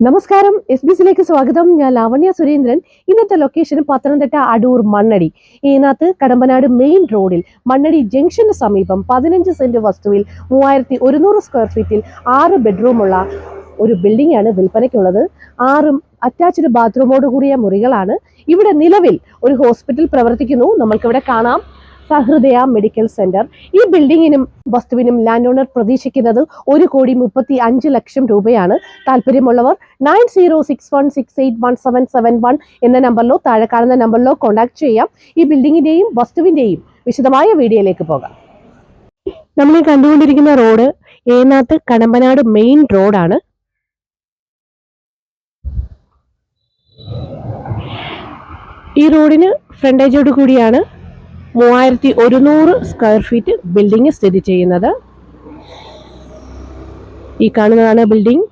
നമസ്കാരം. S B സിയിലേക്ക് സ്വാഗതം. ഞാൻ ലാവണ്യ സുരേന്ദ്രൻ. ഇന്നത്തെ ലൊക്കേഷൻ പത്തനംതിട്ട അടൂർ മണ്ണടി. ഇതിനകത്ത് കടമ്പനാട് മെയിൻ റോഡിൽ മണ്ണടി ജംഗ്ഷന് സമീപം പതിനഞ്ച് സെന്റ് വസ്തുവിൽ മൂവായിരത്തി ഒരുന്നൂറ് സ്ക്വയർ ഫീറ്റിൽ ആറ് ബെഡ്റൂമുള്ള ഒരു ബിൽഡിംഗ് ആണ് വിൽപ്പനയ്ക്കുള്ളത്. ആറും അറ്റാച്ച്ഡ് ബാത്റൂമോട് കൂടിയ മുറികളാണ്. ഇവിടെ നിലവിൽ ഒരു ഹോസ്പിറ്റൽ പ്രവർത്തിക്കുന്നു. നമ്മൾക്കിവിടെ കാണാം. Sahrudaya medical centre. ഈ ബിൽഡിങ്ങിനും വസ്തുവിനും ലാൻഡ് ഓണർ പ്രതീക്ഷിക്കുന്നത് ഒരു കോടി മുപ്പത്തി അഞ്ച് ലക്ഷം രൂപയാണ്. താല്പര്യമുള്ളവർ nine zero six one six eight one seven seven one എന്ന നമ്പറിലോ താഴെ കാണുന്ന നമ്പറിലോ കോൺടാക്ട് ചെയ്യാം. ഈ ബിൽഡിങ്ങിന്റെയും വസ്തുവിന്റെയും വിശദമായ വീഡിയോയിലേക്ക് പോകാം. നമ്മൾ ഈ കണ്ടുകൊണ്ടിരിക്കുന്ന റോഡ് ഏനാത്ത് കടമ്പനാട് മെയിൻ റോഡാണ്. ഈ റോഡിന് ഫ്രണ്ടേജോട് കൂടിയാണ് മൂവായിരത്തി ഒരുന്നൂറ് സ്ക്വയർ ഫീറ്റ് ബിൽഡിംഗ് സ്ഥിതി ചെയ്യുന്നത്. ഈ കാണുന്നതാണ് ബിൽഡിംഗ്